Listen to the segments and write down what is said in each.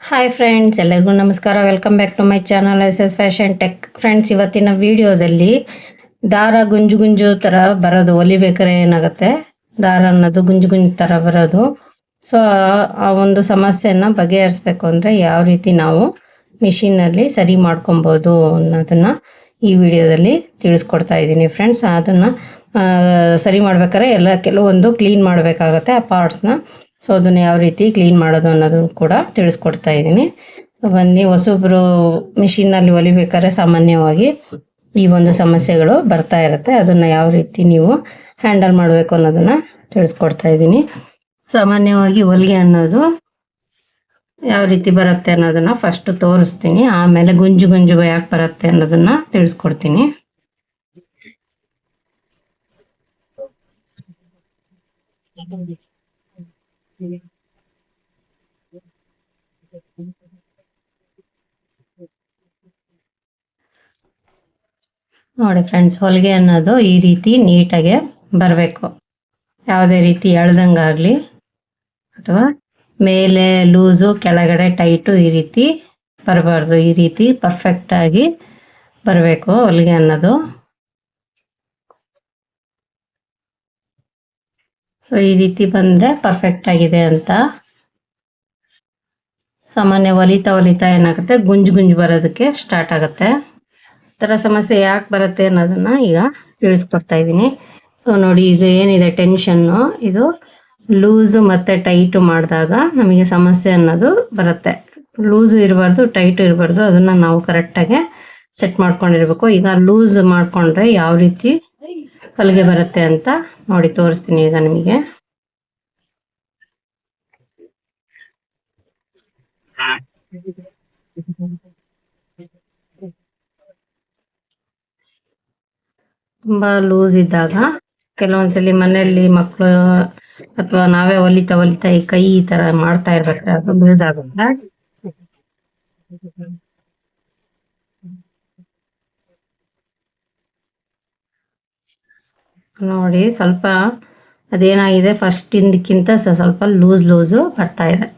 Hi friends ಎಲ್ಲರಿಗೂ ನಮಸ್ಕಾರ. Welcome back to my channel S S fashion tech friends ಇವತ್ತಿನ ವಿಡಿಯೋದಲ್ಲಿ ದಾರ ಗುಂಜು ಗುಂಜು ಥರ ಬರೋದು ಹೊಲಿಬೇಕಾದ್ರೆ ಏನಾಗುತ್ತೆ? ದಾರ ಅನ್ನೋದು ಗುಂಜು ಗುಂಜು ಥರ ಬರೋದು. ಸೊ ಆ ಒಂದು ಸಮಸ್ಯೆನ ಬಗೆಹರಿಸ್ಬೇಕು ಅಂದರೆ ಯಾವ ರೀತಿ ನಾವು ಮಿಷಿನಲ್ಲಿ ಸರಿ ಮಾಡ್ಕೊಬೋದು ಅನ್ನೋದನ್ನ ಈ ವಿಡಿಯೋದಲ್ಲಿ ತಿಳಿಸ್ಕೊಡ್ತಾ ಇದ್ದೀನಿ ಫ್ರೆಂಡ್ಸ್ ಅದನ್ನು ಸರಿ ಮಾಡ್ಬೇಕಾದ್ರೆ ಎಲ್ಲ ಕೆಲವೊಂದು ಕ್ಲೀನ್ ಮಾಡಬೇಕಾಗತ್ತೆ ಆ ಪಾರ್ಟ್ಸ್ನ ಸೊ ಅದನ್ನ ಯಾವ ರೀತಿ ಕ್ಲೀನ್ ಮಾಡೋದು ಅನ್ನೋದು ಕೂಡ ತಿಳಿಸ್ಕೊಡ್ತಾ ಇದ್ದೀನಿ. ಬನ್ನಿ, ಹೊಸೊಬ್ರು ಮಿಷಿನ್ನಲ್ಲಿ ಹೊಲಿಬೇಕಾದ್ರೆ ಸಾಮಾನ್ಯವಾಗಿ ಈ ಒಂದು ಸಮಸ್ಯೆಗಳು ಬರ್ತಾ ಇರುತ್ತೆ. ಅದನ್ನ ಯಾವ ರೀತಿ ನೀವು ಹ್ಯಾಂಡಲ್ ಮಾಡಬೇಕು ಅನ್ನೋದನ್ನ ತಿಳಿಸ್ಕೊಡ್ತಾ ಇದ್ದೀನಿ. ಸಾಮಾನ್ಯವಾಗಿ ಹೊಲಿಗೆ ಅನ್ನೋದು ಯಾವ ರೀತಿ ಬರುತ್ತೆ ಅನ್ನೋದನ್ನ ಫಸ್ಟ್ ತೋರಿಸ್ತೀನಿ. ಆಮೇಲೆ ಗುಂಜು ಗುಂಜು ಯಾಕೆ ಬರುತ್ತೆ ಅನ್ನೋದನ್ನ ತಿಳಿಸ್ಕೊಡ್ತೀನಿ. ನೋಡಿ ಫ್ರೆಂಡ್ಸ್ ಹೊಲಿಗೆ ಅನ್ನೋದು ಈ ರೀತಿ ನೀಟಾಗೆ ಬರಬೇಕು. ಯಾವುದೇ ರೀತಿ ಎಳ್ದಂಗಾಗಲಿ ಅಥವಾ ಮೇಲೆ ಲೂಸು ಕೆಳಗಡೆ ಟೈಟು ಈ ರೀತಿ ಬರಬಾರ್ದು. ಈ ರೀತಿ ಪರ್ಫೆಕ್ಟಾಗಿ ಬರಬೇಕು ಹೊಲಿಗೆ ಅನ್ನೋದು. ಸೊ ಈ ರೀತಿ ಬಂದರೆ ಪರ್ಫೆಕ್ಟ್ ಆಗಿದೆ ಅಂತ. ಸಾಮಾನ್ಯ ಒಲಿತಾ ಒಲಿತಾ ಏನಾಗುತ್ತೆ? ಗುಂಜು ಗುಂಜು ಬರೋದಕ್ಕೆ ಸ್ಟಾರ್ಟ್ ಆಗುತ್ತೆ. ಥರ ಸಮಸ್ಯೆ ಯಾಕೆ ಬರುತ್ತೆ ಅನ್ನೋದನ್ನು ಈಗ ತಿಳಿಸ್ಕೊಡ್ತಾ ಇದ್ದೀನಿ. ಸೊ ನೋಡಿ, ಇದು ಏನಿದೆ? ಟೆನ್ಷನ್ನು ಇದು ಲೂಸು ಮತ್ತು ಟೈಟು ಮಾಡಿದಾಗ ನಮಗೆ ಸಮಸ್ಯೆ ಅನ್ನೋದು ಬರುತ್ತೆ. ಲೂಸು ಇರಬಾರ್ದು ಟೈಟು ಇರಬಾರ್ದು, ಅದನ್ನು ನಾವು ಕರೆಕ್ಟಾಗಿ ಸೆಟ್ ಮಾಡ್ಕೊಂಡಿರ್ಬೇಕು. ಈಗ ಲೂಸ್ ಮಾಡಿಕೊಂಡ್ರೆ ಯಾವ ರೀತಿ ಹೊಲಿಗೆ ಬರುತ್ತೆ ಅಂತ ನೋಡಿ ತೋರಿಸ್ತೀನಿ ಈಗ ನಿಮಗೆ. ತುಂಬಾ ಲೂಸ್ ಇದ್ದಾಗ ಕೆಲವೊಂದ್ಸಲಿ ಮನೆಯಲ್ಲಿ ಮಕ್ಕಳು ಅಥವಾ ನಾವೇ ಹೊಲಿತಾ ಹೊಲಿತಾ ಈ ಕೈ ಈ ತರ ಮಾಡ್ತಾ ಇರ್ಬೇಕಾದ್ರೆ ಅದು ಲೂಸ್ ಆಗುತ್ತೆ. ನೋಡಿ, ಸ್ವಲ್ಪ ಅದೇನಾಗಿದೆ? ಫಸ್ಟ್ ಇಂದಕ್ಕಿಂತ ಸ್ವಲ್ಪ ಲೂಸ್ ಲೂಸು ಬರ್ತಾ ಇದೆ.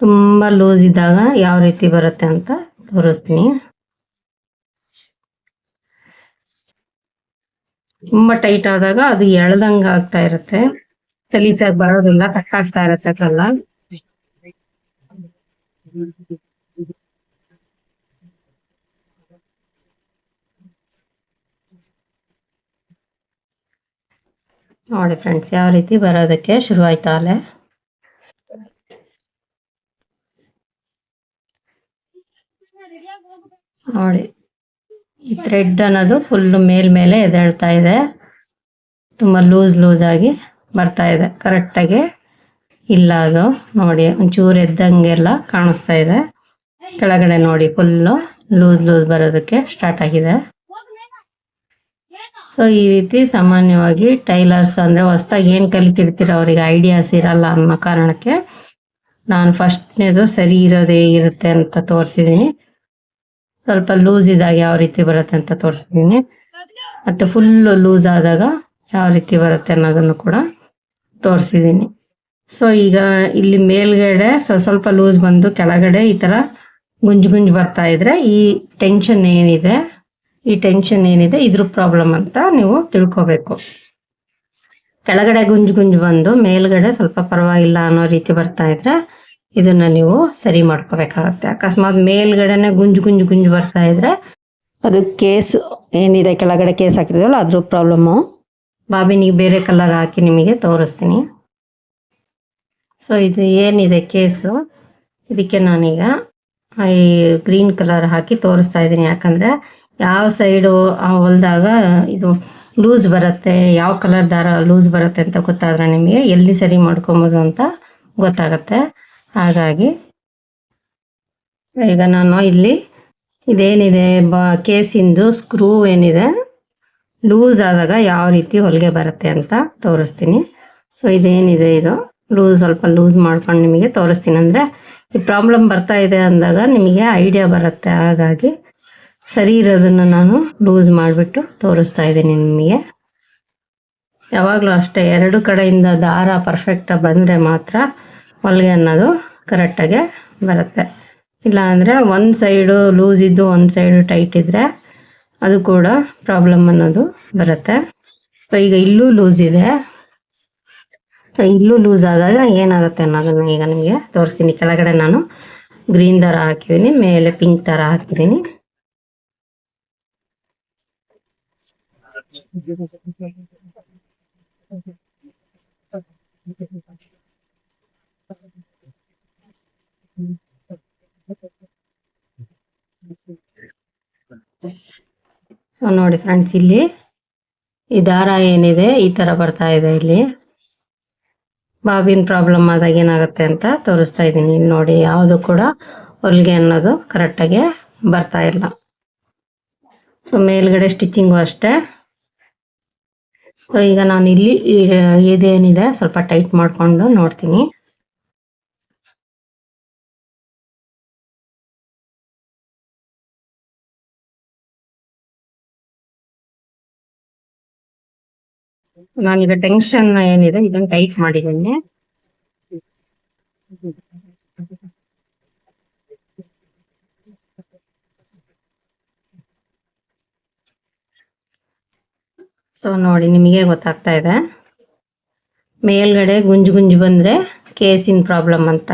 ತುಂಬಾ ಲೂಸ್ ಇದ್ದಾಗ ಯಾವ ರೀತಿ ಬರುತ್ತೆ ಅಂತ ತೋರಿಸ್ತೀನಿ. ತುಂಬಾ ಟೈಟ್ ಆದಾಗ ಅದು ಎಳ್ದಂಗ ಆಗ್ತಾ ಇರುತ್ತೆ. ಸಲೀಸಾಗಿ ಬರೋದಿಲ್ಲ ಆಗ್ತಾ ಇರುತ್ತೆ ಅದ್ರಲ್ಲ. ನೋಡಿ ಫ್ರೆಂಡ್ಸ್ ಯಾವ ರೀತಿ ಬರೋದಕ್ಕೆ ಶುರು ಆಯ್ತಾ ಅಲ್ಲೇ ನೋಡಿ, ಈ ಥ್ರೆಡ್ ಅನ್ನೋದು ಫುಲ್ ಮೇಲ್ಮೇಲೆ ಎದ್ದೇಳ್ತಾ ಇದೆ. ತುಂಬ ಲೂಸ್ ಲೂಸ್ ಆಗಿ ಬರ್ತಾ ಇದೆ. ಕರೆಕ್ಟಾಗಿ ಇಲ್ಲ ಅದು. ನೋಡಿ, ಒಂಚೂರು ಎದ್ದಂಗೆಲ್ಲ ಕಾಣಿಸ್ತಾ ಇದೆ. ಕೆಳಗಡೆ ನೋಡಿ ಫುಲ್ಲು ಲೂಸ್ ಲೂಸ್ ಬರೋದಕ್ಕೆ ಸ್ಟಾರ್ಟ್ ಆಗಿದೆ. ಸೊ ಈ ರೀತಿ ಸಾಮಾನ್ಯವಾಗಿ ಟೈಲರ್ಸ್ ಅಂದರೆ ಹೊಸ್ದಾಗಿ ಏನು ಕಲಿತಿರ್ತೀರ ಅವ್ರಿಗೆ ಐಡಿಯಾಸ್ ಇರಲ್ಲ ಅನ್ನೋ ಕಾರಣಕ್ಕೆ ನಾನು ಫಸ್ಟ್ನೇದು ಸರಿ ಇರೋದೇ ಇರುತ್ತೆ ಅಂತ ತೋರಿಸಿದ್ದೀನಿ ಸ್ವಲ್ಪ ಲೂಸ್ ಇದ್ದಾಗ ಯಾವ ರೀತಿ ಬರುತ್ತೆ ಅಂತ ತೋರಿಸಿದ್ದೀನಿ ಮತ್ತು ಫುಲ್ ಲೂಸ್ ಆದಾಗ ಯಾವ ರೀತಿ ಬರುತ್ತೆ ಅನ್ನೋದನ್ನು ಕೂಡ ತೋರಿಸಿದ್ದೀನಿ ಸೊ ಈಗ ಇಲ್ಲಿ ಮೇಲ್ಗಡೆ ಸ್ವಲ್ಪ ಲೂಸ್ ಬಂದು ಕೆಳಗಡೆ ಈ ಥರ ಗುಂಜು ಗುಂಜು ಬರ್ತಾ ಇದ್ರೆ ಈ ಟೆನ್ಷನ್ ಏನಿದೆ ಈ ಟೆನ್ಷನ್ ಏನಿದೆ ಇದ್ರ ಪ್ರಾಬ್ಲಮ್ ಅಂತ ನೀವು ತಿಳ್ಕೊಬೇಕು. ಕೆಳಗಡೆ ಗುಂಜು ಗುಂಜು ಬಂದು ಮೇಲ್ಗಡೆ ಸ್ವಲ್ಪ ಪರವಾಗಿಲ್ಲ ಅನ್ನೋ ರೀತಿ ಬರ್ತಾ ಇದ್ರೆ ಇದನ್ನ ನೀವು ಸರಿ ಮಾಡ್ಕೋಬೇಕಾಗತ್ತೆ. ಅಕಸ್ಮಾತ್ ಮೇಲ್ಗಡೆನೆ ಗುಂಜು ಗುಂಜು ಗುಂಜು ಬರ್ತಾ ಇದ್ರೆ ಅದು ಕೇಸ್ ಏನಿದೆ ಕೆಳಗಡೆ ಕೇಸ್ ಹಾಕಿರ್ತೀವಲ್ಲ ಅದ್ರ ಪ್ರಾಬ್ಲಮ್ಮು ಬಾಬಿನಿಗೆ ಬೇರೆ ಕಲರ್ ಹಾಕಿ ನಿಮಗೆ ತೋರಿಸ್ತೀನಿ. ಸೊ ಇದು ಏನಿದೆ ಕೇಸು? ಇದಕ್ಕೆ ನಾನೀಗ ಈ ಗ್ರೀನ್ ಕಲರ್ ಹಾಕಿ ತೋರಿಸ್ತಾ ಇದ್ದೀನಿ. ಯಾಕಂದರೆ ಯಾವ ಸೈಡು ಹೊಲ್ದಾಗ ಇದು ಲೂಸ್ ಬರುತ್ತೆ, ಯಾವ ಕಲರ್ ದಾರ ಲೂಸ್ ಬರುತ್ತೆ ಅಂತ ಗೊತ್ತಾದ್ರೆ ನಿಮಗೆ ಎಲ್ಲಿ ಸರಿ ಮಾಡ್ಕೊಬೋದು ಅಂತ ಗೊತ್ತಾಗತ್ತೆ. ಹಾಗಾಗಿ ಈಗ ನಾನು ಇಲ್ಲಿ ಇದೇನಿದೆ, ಬ ಕೇಸಿಂದು ಸ್ಕ್ರೂ ಏನಿದೆ ಲೂಸ್ ಆದಾಗ ಯಾವ ರೀತಿ ಹೊಲಿಗೆ ಬರುತ್ತೆ ಅಂತ ತೋರಿಸ್ತೀನಿ. ಸೊ ಇದೇನಿದೆ ಇದು? ಲೂಸ್ ಸ್ವಲ್ಪ ಲೂಸ್ ಮಾಡ್ಕೊಂಡು ನಿಮಗೆ ತೋರಿಸ್ತೀನಿ. ಅಂದರೆ ಈ ಪ್ರಾಬ್ಲಮ್ ಬರ್ತಾ ಇದೆ ಅಂದಾಗ ನಿಮಗೆ ಐಡಿಯಾ ಬರುತ್ತೆ. ಹಾಗಾಗಿ ಸರಿ ಇರೋದನ್ನು ನಾನು ಲೂಸ್ ಮಾಡಿಬಿಟ್ಟು ತೋರಿಸ್ತಾ ಇದ್ದೀನಿ ನಿಮಗೆ. ಯಾವಾಗಲೂ ಅಷ್ಟೇ, ಎರಡು ಕಡೆಯಿಂದ ದಾರ ಪರ್ಫೆಕ್ಟಾಗಿ ಬಂದರೆ ಮಾತ್ರ ಹೊಲಿಗೆ ಅನ್ನೋದು ಕರೆಕ್ಟಾಗೆ ಬರುತ್ತೆ. ಇಲ್ಲಾಂದರೆ ಒಂದು ಸೈಡು ಲೂಸ್ ಇದ್ದು ಒಂದು ಸೈಡು ಟೈಟ್ ಇದ್ದರೆ ಅದು ಕೂಡ ಪ್ರಾಬ್ಲಮ್ ಅನ್ನೋದು ಬರುತ್ತೆ. ಈಗ ಇಲ್ಲೂ ಲೂಸ್ ಇದೆ. ಇಲ್ಲೂ ಲೂಸ್ ಆದಾಗ ಏನಾಗುತ್ತೆ ಅನ್ನೋದನ್ನು ಈಗ ನಿಮಗೆ ತೋರಿಸ್ತೀನಿ. ಕೆಳಗಡೆ ನಾನು ಗ್ರೀನ್ ದಾರ ಹಾಕಿದ್ದೀನಿ, ಮೇಲೆ ಪಿಂಕ್ ಥರ ಹಾಕಿದ್ದೀನಿ. ಸೊ ನೋಡಿ ಫ್ರೆಂಡ್ಸ್ ಇಲ್ಲಿ ಈ ದಾರ ಏನಿದೆ, ಈ ತರ ಬರ್ತಾ ಇದೆ ಇಲ್ಲಿ. ಬಾಬಿನ್ ಪ್ರಾಬ್ಲಮ್ ಆದಾಗ ಏನಾಗುತ್ತೆ ಅಂತ ತೋರಿಸ್ತಾ ಇದ್ದೀನಿ. ನೋಡಿ, ಯಾವುದು ಕೂಡ ಹೊಲಿಗೆ ಅನ್ನೋದು ಕರೆಕ್ಟಾಗಿ ಬರ್ತಾ ಇಲ್ಲ. ಸೊ ಮೇಲ್ಗಡೆ ಸ್ಟಿಚಿಂಗು ಅಷ್ಟೇ. ಈಗ ನಾನು ಇಲ್ಲಿ ಇದೇನಿದೆ ಸ್ವಲ್ಪ ಟೈಟ್ ಮಾಡಿಕೊಂಡು ನೋಡ್ತೀನಿ. ನಾನೀಗ ಟೆನ್ಷನ್ ಏನಿದೆ ಇದನ್ನ ಟೈಟ್ ಮಾಡಿದ್ದೀನಿ. ಸೊ ನೋಡಿ, ನಿಮಗೆ ಗೊತ್ತಾಗ್ತಾ ಇದೆ. ಮೇಲ್ಗಡೆ ಗುಂಜು ಗುಂಜು ಬಂದರೆ ಕೇಸಿನ ಪ್ರಾಬ್ಲಮ್ ಅಂತ.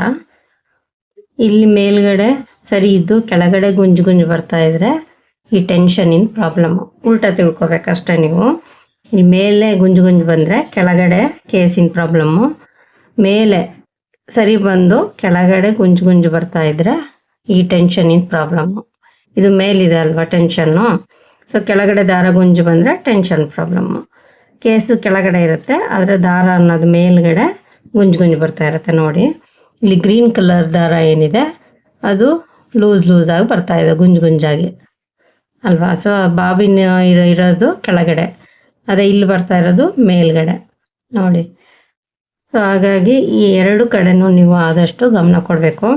ಇಲ್ಲಿ ಮೇಲ್ಗಡೆ ಸರಿ ಇದ್ದು ಕೆಳಗಡೆ ಗುಂಜು ಗುಂಜು ಬರ್ತಾ ಇದ್ರೆ ಈ ಟೆನ್ಷನಿನ ಪ್ರಾಬ್ಲಮ್. ಉಲ್ಟಾ ತಿಳ್ಕೊಬೇಕಷ್ಟೇ ನೀವು. ಈ ಮೇಲೆ ಗುಂಜು ಗುಂಜು ಬಂದ್ರೆ ಕೆಳಗಡೆ ಕೇಸಿನ ಪ್ರಾಬ್ಲಮ್ಮು ಮೇಲೆ ಸರಿ ಬಂದು ಕೆಳಗಡೆ ಗುಂಜು ಗುಂಜು ಬರ್ತಾ ಇದ್ರೆ ಈ ಟೆನ್ಷನಿನ ಪ್ರಾಬ್ಲಮ್ಮು ಇದು ಮೇಲಿದೆ ಅಲ್ವಾ ಟೆನ್ಷನ್ನು? ಸೊ ಕೆಳಗಡೆ ದಾರ ಗುಂಜು ಬಂದರೆ ಟೆನ್ಷನ್ ಪ್ರಾಬ್ಲಮ್ಮು ಕೇಸು ಕೆಳಗಡೆ ಇರುತ್ತೆ, ಆದರೆ ದಾರ ಅನ್ನೋದು ಮೇಲ್ಗಡೆ ಗುಂಜು ಗುಂಜು ಬರ್ತಾ ಇರುತ್ತೆ ನೋಡಿ. ಇಲ್ಲಿ ಗ್ರೀನ್ ಕಲರ್ ದಾರ ಏನಿದೆ, ಅದು ಲೂಸ್ ಲೂಸ್ ಆಗಿ ಬರ್ತಾ ಇದೆ, ಗುಂಜು ಗುಂಜಾಗಿ. ಅಲ್ವಾ? ಸೊ ಬಾಬಿನ ಇರೋ, ಇರೋದು ಕೆಳಗಡೆ, ಆದರೆ ಇಲ್ಲಿ ಬರ್ತಾ ಇರೋದು ಮೇಲ್ಗಡೆ ನೋಡಿ. ಸೊ ಹಾಗಾಗಿ ಈ ಎರಡು ಕಡೆನೂ ನೀವು ಆದಷ್ಟು ಗಮನ ಕೊಡಬೇಕು.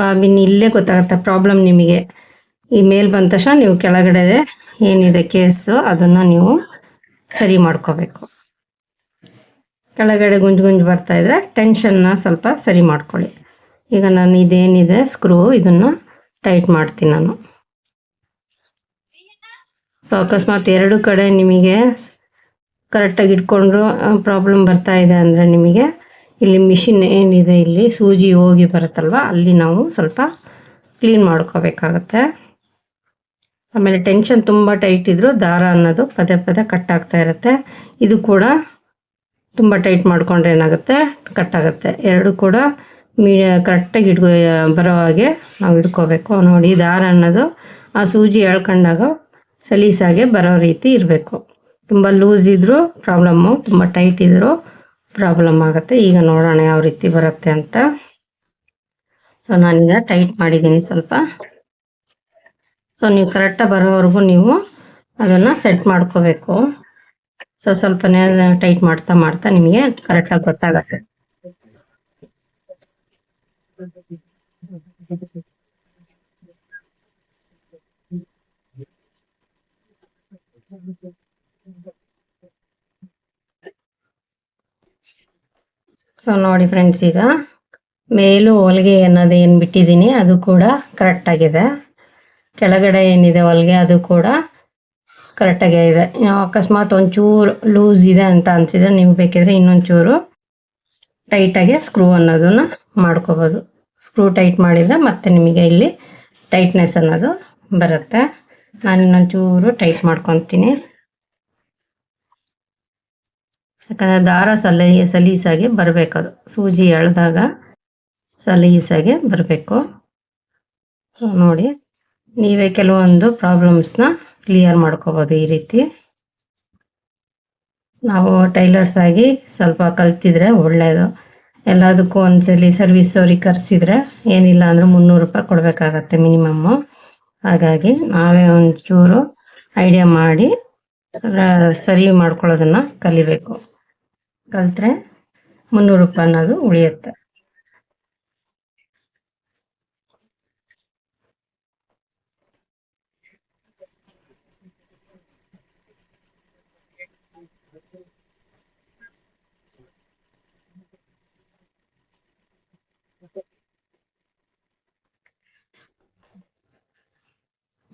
ಬಾಬಿನ ಇಲ್ಲೇ ಗೊತ್ತಾಗುತ್ತೆ ಪ್ರಾಬ್ಲಮ್ ನಿಮಗೆ. ಈ ಮೇಲ್ ಬಂದ ತಕ್ಷಣ ನೀವು ಕೆಳಗಡೆ ಏನಿದೆ ಕೇಸು, ಅದನ್ನು ನೀವು ಸರಿ ಮಾಡ್ಕೋಬೇಕು. ಕೆಳಗಡೆ ಗುಂಜು ಗುಂಜು ಬರ್ತಾ ಇದ್ರೆ ಟೆನ್ಷನ್ನ ಸ್ವಲ್ಪ ಸರಿ ಮಾಡ್ಕೊಳ್ಳಿ. ಈಗ ನಾನು ಇದೇನಿದೆ ಸ್ಕ್ರೂ ಇದನ್ನು ಟೈಟ್ ಮಾಡ್ತೀನಿ ನಾನು. ಸೊ ಅಕಸ್ಮಾತ್ ಎರಡು ಕಡೆ ನಿಮಗೆ ಕರೆಕ್ಟಾಗಿ ಇಟ್ಕೊಂಡ್ರು ಪ್ರಾಬ್ಲಮ್ ಬರ್ತಾ ಇದೆ ಅಂದರೆ ನಿಮಗೆ ಇಲ್ಲಿ ಮಿಷಿನ್ ಏನಿದೆ, ಇಲ್ಲಿ ಸೂಜಿ ಹೋಗಿ ಬರುತ್ತಲ್ವ, ಅಲ್ಲಿ ನಾವು ಸ್ವಲ್ಪ ಕ್ಲೀನ್ ಮಾಡ್ಕೋಬೇಕಾಗತ್ತೆ. ಆಮೇಲೆ ಟೆನ್ಷನ್ ತುಂಬ ಟೈಟ್ ಇದ್ದರೂ ದಾರ ಅನ್ನೋದು ಪದೇ ಪದೇ ಕಟ್ ಆಗ್ತಾ ಇರುತ್ತೆ. ಇದು ಕೂಡ ತುಂಬ ಟೈಟ್ ಮಾಡಿಕೊಂಡ್ರೆ ಏನಾಗುತ್ತೆ? ಕಟ್ ಆಗುತ್ತೆ. ಎರಡು ಕೂಡ ಮೀ ಕರೆಕ್ಟಾಗಿ ಇಟ್ಕೊ ಬರೋ ಹಾಗೆ ನಾವು ಇಟ್ಕೋಬೇಕು ನೋಡಿ, ದಾರ ಅನ್ನೋದು ಆ ಸೂಜಿ ಎಳ್ಕೊಂಡಾಗ ಸಲೀಸಾಗೆ ಬರೋ ರೀತಿ ಇರಬೇಕು. ತುಂಬ ಲೂಸ್ ಇದ್ದರೂ ಪ್ರಾಬ್ಲಮ್ಮು ತುಂಬ ಟೈಟ್ ಇದ್ದರೂ ಪ್ರಾಬ್ಲಮ್ ಆಗುತ್ತೆ. ಈಗ ನೋಡೋಣ ಯಾವ ರೀತಿ ಬರುತ್ತೆ ಅಂತ. ಸೊ ನಾನೀಗ ಟೈಟ್ ಮಾಡಿದ್ದೀನಿ ಸ್ವಲ್ಪ. ಸೊ ನೀವು ಕರೆಕ್ಟಾಗಿ ಬರೋವರೆಗೂ ನೀವು ಅದನ್ನು ಸೆಟ್ ಮಾಡ್ಕೋಬೇಕು. ಸೊ ಸ್ವಲ್ಪನೇ ಟೈಟ್ ಮಾಡ್ತಾ ಮಾಡ್ತಾ ನಿಮಗೆ ಕರೆಕ್ಟಾಗಿ ಗೊತ್ತಾಗತ್ತೆ. ಸೊ ನೋಡಿ ಫ್ರೆಂಡ್ಸ್ ಈಗ ಮೇಲೂ ಹೊಲಿಗೆ ಅನ್ನೋದು ಏನು ಬಿಟ್ಟಿದ್ದೀನಿ ಅದು ಕೂಡ ಕರೆಕ್ಟ್ ಆಗಿದೆ. ಕೆಳಗಡೆ ಏನಿದೆ ಹೊಲಿಗೆ, ಅದು ಕೂಡ ಕರೆಕ್ಟಾಗೇ ಇದೆ. ಅಕಸ್ಮಾತ್ ಒಂಚೂರು ಲೂಸ್ ಇದೆ ಅಂತ ಅನ್ಸಿದ್ರೆ ನಿಮ್ಗೆ ಬೇಕಿದ್ರೆ ಇನ್ನೊಂಚೂರು ಟೈಟಾಗಿ ಸ್ಕ್ರೂ ಅನ್ನೋದನ್ನ ಮಾಡ್ಕೋಬೋದು. ಸ್ಕ್ರೂ ಟೈಟ್ ಮಾಡಿದ್ರೆ ಮತ್ತೆ ನಿಮಗೆ ಇಲ್ಲಿ ಟೈಟ್ನೆಸ್ ಅನ್ನೋದು ಬರುತ್ತೆ. ನಾನು ಇನ್ನೊಂಚೂರು ಟೈಟ್ ಮಾಡ್ಕೊತೀನಿ. ಯಾಕಂದರೆ ದಾರ ಸಲೀ, ಸಲೀಸಾಗಿ ಅದು. ಸೂಜಿ ಎಳೆದಾಗ ಸಲೀಸಾಗಿ ಬರಬೇಕು. ನೋಡಿ. ನೀವೇ ಕೆಲವೊಂದು ಪ್ರಾಬ್ಲಮ್ಸ್ನ ಕ್ಲಿಯರ್ ಮಾಡ್ಕೋಬೋದು ಈ ರೀತಿ. ನಾವು ಟೈಲರ್ಸ್ ಆಗಿ ಸ್ವಲ್ಪ ಕಲ್ತಿದ್ರೆ ಒಳ್ಳೆಯದು ಎಲ್ಲದಕ್ಕೂ ಒಂದ್ಸಲಿ ಸರ್ವಿಸ್ ಅವ್ರಿಗೆ ಕರೆಸಿದ್ರೆ ಏನಿಲ್ಲ ಅಂದ್ರೆ ಮುನ್ನೂರು ರೂಪಾಯಿ ಕೊಡಬೇಕಾಗತ್ತೆ ಮಿನಿಮಮ್ಮು ಹಾಗಾಗಿ ನಾವೇ ಒಂಚೂರು ಐಡಿಯಾ ಮಾಡಿ ಸರಿ ಮಾಡ್ಕೊಳ್ಳೋದನ್ನ ಕಲಿಬೇಕು. ಕಲ್ತ್ರೆ ಮುನ್ನೂರು ರೂಪಾಯಿ ಅನ್ನೋದು ಉಳಿಯುತ್ತೆ.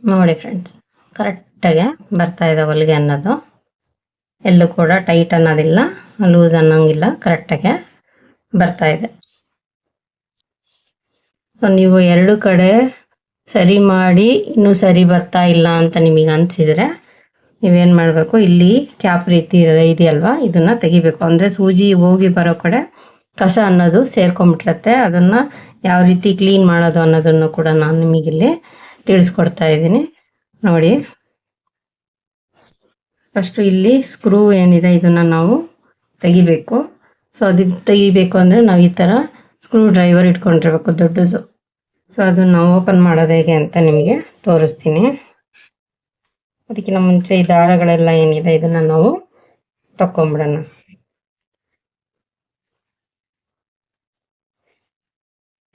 ನೋಡಿ ಫ್ರೆಂಡ್ಸ್ ಕರೆಕ್ಟಾಗೆ ಬರ್ತಾ ಇದೆ ಹೊಲಿಗೆ ಅನ್ನೋದು. ಎಲ್ಲೂ ಕೂಡ ಟೈಟ್ ಅನ್ನೋದಿಲ್ಲ ಲೂಸ್ ಅನ್ನೋಂಗಿಲ್ಲ ಕರೆಕ್ಟಾಗೆ ಬರ್ತಾ ಇದೆ. ನೀವು ಎರಡು ಕಡೆ ಸರಿ ಮಾಡಿ, ಇನ್ನೂ ಸರಿ ಬರ್ತಾ ಇಲ್ಲ ಅಂತ ನಿಮಗೆ ಅನಿಸಿದರೆ ನೀವೇನು ಮಾಡಬೇಕು? ಇಲ್ಲಿ ಕ್ಯಾಪ್ ರೀತಿ ಇದೆಯಲ್ವಾ? ಇದನ್ನು ತೆಗಿಬೇಕು. ಅಂದರೆ ಸೂಜಿ ಹೋಗಿ ಬರೋ ಕಡೆ ಕಸ ಅನ್ನೋದು ಸೇರ್ಕೊಂಬಿಟ್ಟಿರತ್ತೆ ಅದನ್ನು ಯಾವ ರೀತಿ ಕ್ಲೀನ್ ಮಾಡೋದು ಅನ್ನೋದನ್ನು ಕೂಡ ನಾನು ನಿಮಗಿಲ್ಲಿ ತಿಳಿಸ್ಕೊಡ್ತಾ ಇದ್ದೀನಿ. ನೋಡಿ. ಫಸ್ಟು ಇಲ್ಲಿ ಸ್ಕ್ರೂ ಏನಿದೆ ಇದನ್ನು ನಾವು ತೆಗಿಬೇಕು. ಸೊ ಅದು ತೆಗಿಬೇಕು ಅಂದರೆ ನಾವು ಈ ಥರ ಸ್ಕ್ರೂ ಡ್ರೈವರ್ ಇಟ್ಕೊಂಡಿರ್ಬೇಕು ದೊಡ್ಡದು. ಸೊ ಅದನ್ನು ನಾವು ಓಪನ್ ಮಾಡೋದು ಹೇಗೆ ಅಂತ ನಿಮಗೆ ತೋರಿಸ್ತೀನಿ. ಅದಕ್ಕಿಂತ ಮುಂಚೆ ಈ ದಾರಗಳೆಲ್ಲ ಏನಿದೆ ಇದನ್ನು ನಾವು ತಕೊಂಬಿಡೋಣ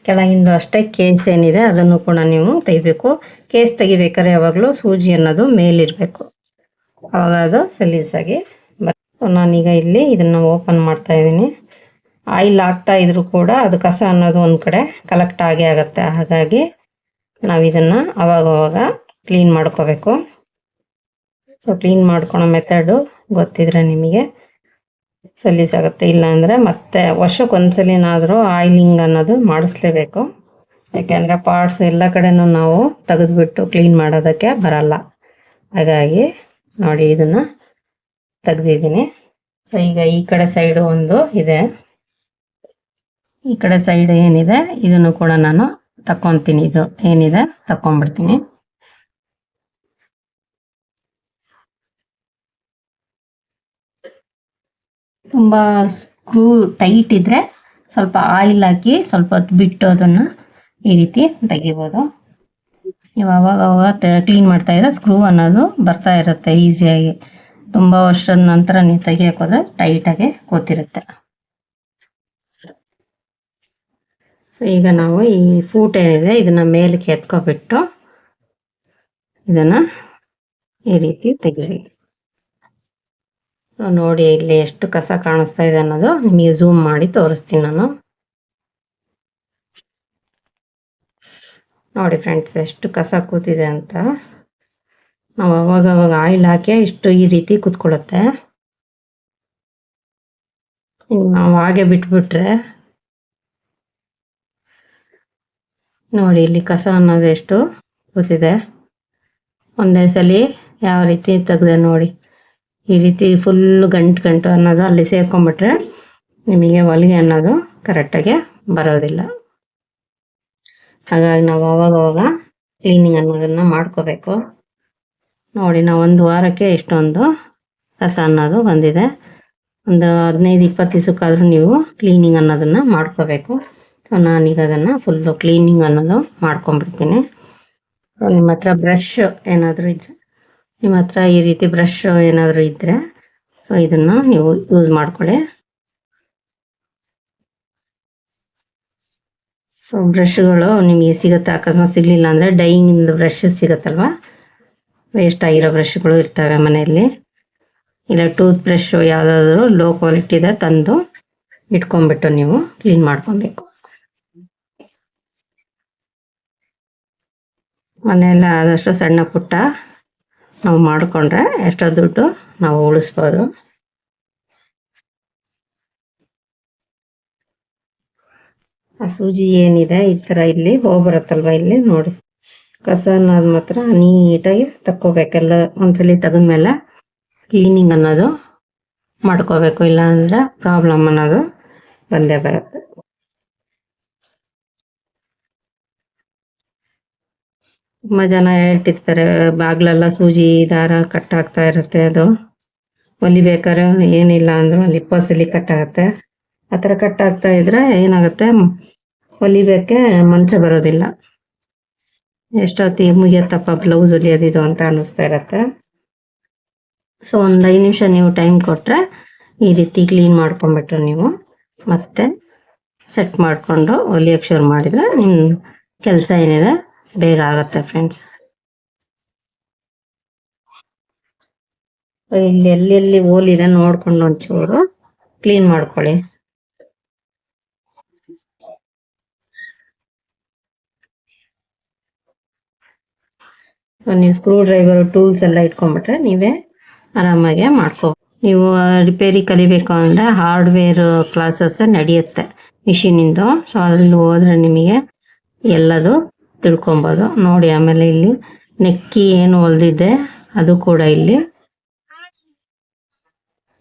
ಕೆಳಗಿಂದು ಅಷ್ಟೇ ಕೇಸ್ ಏನಿದೆ, ಅದನ್ನು ಕೂಡ ನೀವು ತೆಗಿಬೇಕು. ಕೇಸ್ ತೆಗಿಬೇಕಾದ್ರೆ ಯಾವಾಗಲೂ ಸೂಜಿ ಅನ್ನೋದು ಮೇಲಿರಬೇಕು. ಅವಾಗ ಅದು ಸಲೀಸಾಗಿ ಬರ್ ನಾನೀಗ ಇಲ್ಲಿ ಇದನ್ನು ಓಪನ್ ಮಾಡ್ತಾ ಇದ್ದೀನಿ. ಆಯಿಲ್ ಹಾಕ್ತಾ ಇದ್ರೂ ಕೂಡ ಅದು ಕಸ ಅನ್ನೋದು ಒಂದು ಕಡೆ ಕಲೆಕ್ಟ್ ಆಗೇ ಆಗುತ್ತೆ. ಹಾಗಾಗಿ ನಾವು ಇದನ್ನು ಅವಾಗ ಅವಾಗ ಕ್ಲೀನ್ ಮಾಡ್ಕೋಬೇಕು. ಸೊ ಕ್ಲೀನ್ ಮಾಡ್ಕೊಳೋ ಮೆಥಡು ಗೊತ್ತಿದ್ರೆ ನಿಮಗೆ. ಸಲೀಸಾಗುತ್ತೆ. ಇಲ್ಲ ಅಂದರೆ ಮತ್ತೆ ವರ್ಷಕ್ಕೊಂದ್ಸಲಿನಾದರೂ ಆಯಿಲಿಂಗ್ ಅನ್ನೋದು ಮಾಡಿಸ್ಲೇಬೇಕು. ಯಾಕೆಂದರೆ ಪಾರ್ಟ್ಸ್ ಎಲ್ಲ ಕಡೆನೂ ನಾವು ತೆಗೆದುಬಿಟ್ಟು ಕ್ಲೀನ್ ಮಾಡೋದಕ್ಕೆ ಬರಲ್ಲ. ಹಾಗಾಗಿ ನೋಡಿ ಇದನ್ನು ತೆಗೆದಿದ್ದೀನಿ. ಸೊ, ಈಗ ಈ ಕಡೆ ಸೈಡು ಒಂದು ಇದೆ. ಈ ಕಡೆ ಸೈಡ್ ಏನಿದೆ, ಇದನ್ನು ಕೂಡ ನಾನು ತಕ್ಕೊಂತೀನಿ. ಇದು ಏನಿದೆ ತಕ್ಕೊಂಡ್ಬಿಡ್ತೀನಿ ತುಂಬ ಸ್ಕ್ರೂ ಟೈಟ್ ಇದ್ದರೆ ಸ್ವಲ್ಪ ಆಯಿಲ್ ಹಾಕಿ ಸ್ವಲ್ಪ ಹೊತ್ತು ಬಿಟ್ಟು ಅದನ್ನು ಈ ರೀತಿ ತೆಗಿಬೋದು. ನೀವು ಅವಾಗ ಅವಾಗ ಕ್ಲೀನ್ ಮಾಡ್ತಾ ಇದ್ರೆ ಸ್ಕ್ರೂ ಅನ್ನೋದು ಬರ್ತಾ ಇರುತ್ತೆ ಈಸಿಯಾಗಿ ತುಂಬ ವರ್ಷದ ನಂತರ ನೀವು ಹೋದ್ರೆ ಟೈಟಾಗಿ ಕೂತಿರುತ್ತೆ. ಸೊ ಈಗ ನಾವು ಈ ಫೂಟ್ ಏನಿದೆ, ಇದನ್ನ ಮೇಲಕ್ಕೆ ಎತ್ಕೊಬಿಟ್ಟು ಇದನ್ನ ಈ ರೀತಿ ತೆಗೀರಿ. ಸೊ ನೋಡಿ ಇಲ್ಲಿ ಎಷ್ಟು ಕಸ ಕಾಣಿಸ್ತಾ ಇದೆ ಅನ್ನೋದು ನಿಮಗೆ ಝೂಮ್ ಮಾಡಿ ತೋರಿಸ್ತೀನಿ ನಾನು. ನೋಡಿ ಫ್ರೆಂಡ್ಸ್ ಎಷ್ಟು ಕಸ ಕೂತಿದೆ ಅಂತ. ನಾವು ಅವಾಗ ಅವಾಗ ಆಯಿಲ್ ಹಾಕಿ ಇಷ್ಟು ಈ ರೀತಿ ಕೂತ್ಕೊಳ್ಳುತ್ತೆ. ನಾವು ಹಾಗೆ ಬಿಟ್ಬಿಟ್ರೆ ನೋಡಿ ಇಲ್ಲಿ ಕಸ ಅನ್ನೋದು ಎಷ್ಟು ಕೂತಿದೆ. ಒಂದೇ ಸಲ ಯಾವ ರೀತಿ ತೆಗ್ದೆ ನೋಡಿ. ಈ ರೀತಿ ಫುಲ್ ಗಂಟು ಗಂಟು ಅನ್ನೋದು ಅಲ್ಲಿ ಸೇರ್ಕೊಂಡ್ಬಿಟ್ರೆ ನಿಮಗೆ ಹೊಲಿಗೆ ಅನ್ನೋದು ಕರೆಕ್ಟಾಗಿ ಬರೋದಿಲ್ಲ. ಹಾಗಾಗಿ ನಾವು ಅವಾಗ ಅವಾಗ ಕ್ಲೀನಿಂಗ್ ಅನ್ನೋದನ್ನು ಮಾಡ್ಕೋಬೇಕು. ನೋಡಿ, ನಾವು ಒಂದು ವಾರಕ್ಕೆ ಇಷ್ಟೊಂದು ಕಸ ಅನ್ನೋದು ಬಂದಿದೆ. ಒಂದು ಹದಿನೈದು, ಇಪ್ಪತ್ತು ದಿವಸಕ್ಕಾದ್ರೂ ನೀವು ಕ್ಲೀನಿಂಗ್ ಅನ್ನೋದನ್ನು ಮಾಡ್ಕೋಬೇಕು. ಸೊ, ನಾನೀಗ ಅದನ್ನು ಫುಲ್ಲು ಕ್ಲೀನಿಂಗ್ ಅನ್ನೋದು ಮಾಡ್ಕೊಂಡ್ಬಿಡ್ತೀನಿ. ನಿಮ್ಮ ಹತ್ರ ಬ್ರಷ್ ಏನಾದರೂ ಇದ್ರೆ. ನಿಮ್ಮ ಹತ್ರ ಈ ರೀತಿ ಬ್ರಷ್ ಏನಾದರೂ ಇದ್ದರೆ ಸೊ ಇದನ್ನು ನೀವು ಯೂಸ್ ಮಾಡ್ಕೊಳ್ಳಿ. ಸೊ ಬ್ರಷ್ಗಳು ನಿಮಗೆ ಸಿಗುತ್ತೆ? ಅಕಸ್ಮಾತ್ ಸಿಗಲಿಲ್ಲ ಅಂದರೆ ಡೈಯಿಂಗ್ ಬ್ರಷ್ ಸಿಗುತ್ತಲ್ವ? ವೇಸ್ಟ್ ಆಗಿರೋ ಬ್ರಷ್ಗಳು ಇರ್ತವೆ ಮನೆಯಲ್ಲಿ. ಇಲ್ಲ ಟೂತ್ ಬ್ರಷ್ ಯಾವುದಾದ್ರೂ ಲೋ ಕ್ವಾಲಿಟಿದ ತಂದು ಇಟ್ಕೊಂಡ್ಬಿಟ್ಟು ನೀವು ಕ್ಲೀನ್ ಮಾಡ್ಕೊಬೇಕು. ಮನೆಯಲ್ಲ ಆದಷ್ಟು ಸಣ್ಣ ಪುಟ್ಟ ನಾವು ಮಾಡಿಕೊಂಡ್ರೆ ಎಷ್ಟೋ ದುಡ್ಡು ನಾವು ಉಳಿಸ್ಬೋದು. ಆ ಸೂಜಿ ಏನಿದೆ ಈ ಥರ ಇಲ್ಲಿ ಹೋಗ್ಬರತ್ತಲ್ವ ಇಲ್ಲಿ ನೋಡಿ. ಕಸ ಅನ್ನೋದು ಮಾತ್ರ ನೀಟಾಗಿ ತಕ್ಕೋಬೇಕೆಲ್ಲ ಒಂದ್ಸಲಿ ತೆಗೆದ್ಮೇಲೆ ಕ್ಲೀನಿಂಗ್ ಅನ್ನೋದು ಮಾಡ್ಕೋಬೇಕು, ಇಲ್ಲಾಂದ್ರೆ ಪ್ರಾಬ್ಲಮ್ ಅನ್ನೋದು ಬಂದೇ ಬರುತ್ತೆ. ತುಂಬ ಜನ ಹೇಳ್ತಿರ್ತಾರೆ, ಬಾಗ್ಲೆಲ್ಲ ಸೂಜಿ, ದಾರ ಕಟ್ ಆಗ್ತಾ ಇರುತ್ತೆ ಅದು. ಹೊಲಿಬೇಕಾದ್ರೆ ಏನಿಲ್ಲ ಅಂದ್ರು ಒಂದು ಇಪ್ಪತ್ತು ಕಟ್ ಆಗುತ್ತೆ ಆ ಥರ ಕಟ್ ಆಗ್ತಾ ಇದ್ರೆ ಏನಾಗುತ್ತೆ ಹೊಲಿಬೇಕೆ ಮಂಚ ಬರೋದಿಲ್ಲ. ಎಷ್ಟೊತ್ತಿಗೆ ಮುಗಿಯತ್ತಪ್ಪ ಬ್ಲೌಸ್ ಹೊಲಿಯೋದಿದು ಅಂತ ಅನ್ನಿಸ್ತಾ ಇರತ್ತೆ. ಸೊ ಒಂದು ಐದು ನಿಮಿಷ ನೀವು ಟೈಮ್ ಕೊಟ್ಟರೆ ಈ ರೀತಿ ಕ್ಲೀನ್ ಮಾಡ್ಕೊಂಬಿಟ್ರೆ ನೀವು. ಮತ್ತೆ ಸೆಟ್ ಮಾಡಿಕೊಂಡು ಹೊಲಿಯೋಕ್ಕೆ ಶುರು ಮಾಡಿದರೆ ನಿಮ್ಮ ಕೆಲಸ ಏನಿದೆ ಬೇಗ ಆಗತ್ತೆ ಫ್ರೆಂಡ್ಸ್ ಇಲ್ಲಿ ಎಲ್ಲೆಲ್ಲಿ ಹೋಲಿದೆ ನೋಡ್ಕೊಂಡು ಒಂಚೂರು ಕ್ಲೀನ್ ಮಾಡ್ಕೊಳ್ಳಿ. ನೀವು ಸ್ಕ್ರೂ ಡ್ರೈವರ್ ಟೂಲ್ಸ್ ಎಲ್ಲ ಇಟ್ಕೊಂಡ್ಬಿಟ್ರೆ ನೀವೇ ಆರಾಮಾಗೆ ಮಾಡ್ಕೋ, ನೀವು ರಿಪೇರಿ ಕಲಿಬೇಕು ಅಂದರೆ ಹಾರ್ಡ್ವೇರ್ ಕ್ಲಾಸಸ್ ನಡೆಯುತ್ತೆ. ಮಿಷಿನಿಂದು ಸೊ ಅಲ್ಲಿ ಹೋದ್ರೆ ನಿಮಗೆ ಎಲ್ಲದು ತಿಳ್ಕೊಬೋದು. ನೋಡಿ, ಆಮೇಲೆ ಇಲ್ಲಿ ನೆಕ್ಕಿ ಏನು ಹೊಲ್ದಿದೆ, ಅದು ಕೂಡ ಇಲ್ಲಿ.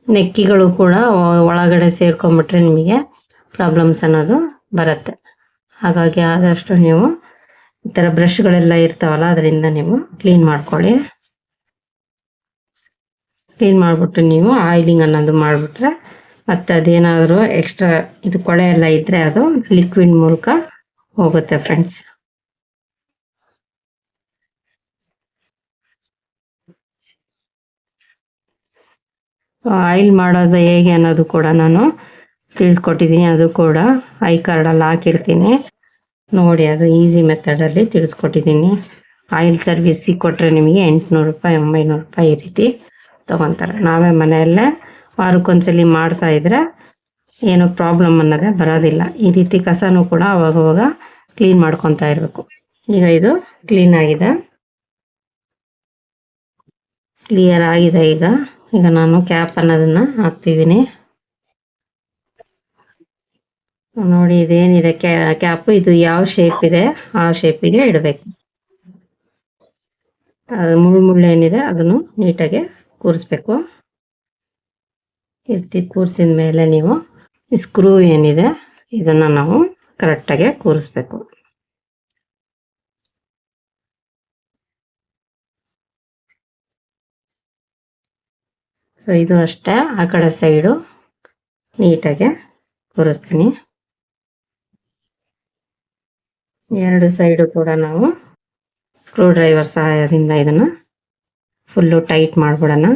ನೆಕ್ಕಿಗಳು ಕೂಡ ಒಳಗಡೆ ಸೇರ್ಕೊಂಬಿಟ್ರೆ ನಿಮಗೆ ಪ್ರಾಬ್ಲಮ್ಸ್ ಅನ್ನೋದು ಬರುತ್ತೆ. ಹಾಗಾಗಿ ಆದಷ್ಟು ನೀವು ಈ ಥರ ಬ್ರಷ್ಗಳೆಲ್ಲ ಇರ್ತಾವಲ್ಲ, ಅದರಿಂದ ನೀವು ಕ್ಲೀನ್ ಮಾಡ್ಕೊಳ್ಳಿ. ಕ್ಲೀನ್ ಮಾಡಿಬಿಟ್ಟು ನೀವು ಆಯಿಲಿಂಗ್ ಅನ್ನೋದು ಮಾಡಿಬಿಟ್ರೆ ಮತ್ತೆ ಅದೇನಾದರೂ ಎಕ್ಸ್ಟ್ರಾ ಇದು ಕೊಳೆ ಎಲ್ಲ ಇದ್ದರೆ ಅದು ಲಿಕ್ವಿಡ್ ಮೂಲಕ ಹೋಗುತ್ತೆ, ಫ್ರೆಂಡ್ಸ್. ಆಯಿಲ್ ಮಾಡೋದು ಹೇಗೆ ಅನ್ನೋದು ಕೂಡ ನಾನು ತಿಳಿಸ್ಕೊಟ್ಟಿದ್ದೀನಿ. ಅದು ಕೂಡ ಐ ಕಾರ್ಡಲ್ಲಿ ಹಾಕಿರ್ತೀನಿ. ನೋಡಿ, ಅದು ಈಸಿ ಮೆಥಡಲ್ಲಿ ತಿಳಿಸ್ಕೊಟ್ಟಿದ್ದೀನಿ. ಆಯಿಲ್ ಸರ್ವಿಸ್ ಕೊಟ್ಟರೆ ನಿಮಗೆ ಎಂಟುನೂರು ರೂಪಾಯಿ, ಒಂಬೈನೂರು ರೂಪಾಯಿ ಈ ರೀತಿ ತೊಗೊತಾರೆ. ನಾವೇ ಮನೆಯಲ್ಲೇ ವಾರಕ್ಕೊಂದ್ಸಲ ಮಾಡ್ತಾ ಇದ್ರೆ ಏನೂ ಪ್ರಾಬ್ಲಮ್ ಅನ್ನೋದೇ ಬರೋದಿಲ್ಲ. ಈ ರೀತಿ ಕಸನೂ ಕೂಡ ಅವಾಗವಾಗ ಕ್ಲೀನ್ ಮಾಡ್ಕೊತಾ ಇರಬೇಕು. ಈಗ ಇದು ಕ್ಲೀನ್ ಆಗಿದೆ. ಕ್ಲಿಯರ್ ಆಗಿದೆ ಈಗ. ಈಗ ನಾನು ಕ್ಯಾಪ್ ಅನ್ನೋದನ್ನ ಹಾಕ್ತಿದ್ದೀನಿ. ನೋಡಿ, ಇದೇನಿದೆ ಕ್ಯಾಪ್ ಇದು ಯಾವ ಶೇಪ್ ಇದೆ? ಆ ಶೇಪಿಗೆ ಇಡಬೇಕು. ಅದು ಮುಳ್ಳು ಮುಳ್ಳು ಏನಿದೆ, ಅದನ್ನು ನೀಟಾಗಿ ಕೂರಿಸ್ಬೇಕು. ಇರ್ತಿ ರೀತಿ ಕೂರಿಸಿದ ಮೇಲೆ ನೀವು ಸ್ಕ್ರೂ ಏನಿದೆ, ಇದನ್ನು ನಾವು ಕರೆಕ್ಟಾಗಿ ಕೂರಿಸ್ಬೇಕು. ಸೊ ಇದು ಅಷ್ಟೇ. ಆ ಕಡೆ ಸೈಡು ನೀಟಾಗಿ ಕೂರಿಸ್ತೀನಿ ಎರಡು ಸೈಡು ಕೂಡ ನಾವು ಸ್ಕ್ರೂ ಡ್ರೈವರ್ ಸಹಾಯದಿಂದ ಇದನ್ನು ಫುಲ್ಲು ಟೈಟ್ ಮಾಡ್ಬಿಡೋಣ.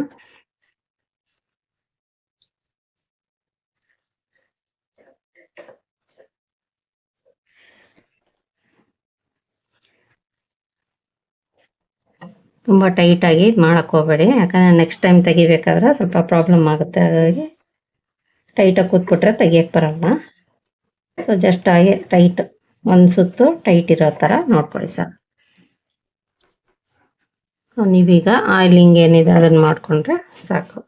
ತುಂಬ ಟೈಟಾಗಿ ಮಾಡೋಕ್ಕೆ ಹೋಗಬೇಡಿ. ಯಾಕಂದರೆ ನೆಕ್ಸ್ಟ್ ಟೈಮ್ ತೆಗಿಬೇಕಾದ್ರೆ ಸ್ವಲ್ಪ ಪ್ರಾಬ್ಲಮ್ ಆಗುತ್ತೆ. ಹಾಗಾಗಿ ಟೈಟಾಗಿ ಕೂತ್ಬಿಟ್ರೆ ತೆಗಿಯೋಕ್ಕೆ ಬರಲ್ಲ. ಸೊ ಜಸ್ಟ್ ಹಾಗೆ ಟೈಟ್ ಒಂದು ಸುತ್ತು ಟೈಟ್ ಇರೋ ಥರ ನೋಡ್ಕೊಳ್ಳಿ ಸರ್. ನೀವೀಗ ಆಯಿಲಿಂಗ್ ಏನಿದೆ ಅದನ್ನು ಮಾಡಿಕೊಂಡ್ರೆ ಸಾಕು.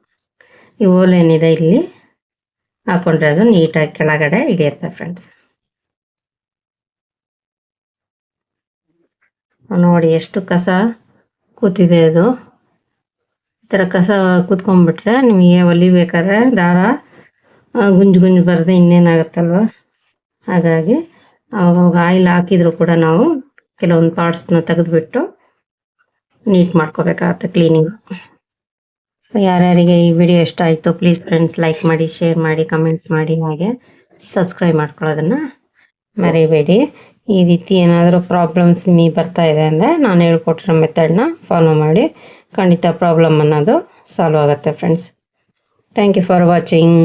ಈ ಓಲ್ ಏನಿದೆ ಇಲ್ಲಿ ಹಾಕೊಂಡ್ರೆ ಅದು ನೀಟಾಗಿ ಕೆಳಗಡೆ ಹಿಡಿಯುತ್ತೆ ಫ್ರೆಂಡ್ಸ್ ನೋಡಿ ಎಷ್ಟು ಕಸ ಕೂತಿದೆ ಅದು. ಈ ಥರ ಕಸ ಕೂತ್ಕೊಂಡ್ಬಿಟ್ರೆ ನಿಮಗೆ ಹೊಲಿಬೇಕಾದ್ರೆ ದಾರ ಗುಂಜು ಗುಂಜು ಬರದೆ ಇನ್ನೇನಾಗುತ್ತಲ್ವ? ಹಾಗಾಗಿ ಅವಾಗ ಆಯಿಲ್ ಹಾಕಿದ್ರು ಕೂಡ ನಾವು ಕೆಲವೊಂದು ಪಾರ್ಟ್ಸ್ನ ತೆಗೆದುಬಿಟ್ಟು ನೀಟ್ ಮಾಡ್ಕೋಬೇಕಾಗತ್ತೆ ಕ್ಲೀನಿಂಗ್ ಯಾರ್ಯಾರಿಗೆ ಈ ವಿಡಿಯೋ ಇಷ್ಟ ಆಯಿತು ಪ್ಲೀಸ್ ಫ್ರೆಂಡ್ಸ್ ಲೈಕ್ ಮಾಡಿ ಶೇರ್ ಮಾಡಿ ಕಮೆಂಟ್ಸ್ ಮಾಡಿ, ಹಾಗೆ ಸಬ್ಸ್ಕ್ರೈಬ್ ಮಾಡ್ಕೊಳ್ಳೋದನ್ನು ಮರಿಬೇಡಿ. ಈ ರೀತಿ ಏನಾದರೂ ಪ್ರಾಬ್ಲಮ್ಸ್ ನಿಮಗೆ ಬರ್ತಾ ಇದೆ ಅಂದರೆ ನಾನು ಹೇಳ್ಕೊಟ್ಟಿರೋ ಮೆಥಡ್ನ ಫಾಲೋ ಮಾಡಿ. ಖಂಡಿತ ಪ್ರಾಬ್ಲಮ್ ಅನ್ನೋದು ಸಾಲ್ವ್ ಆಗುತ್ತೆ friends thank you for watching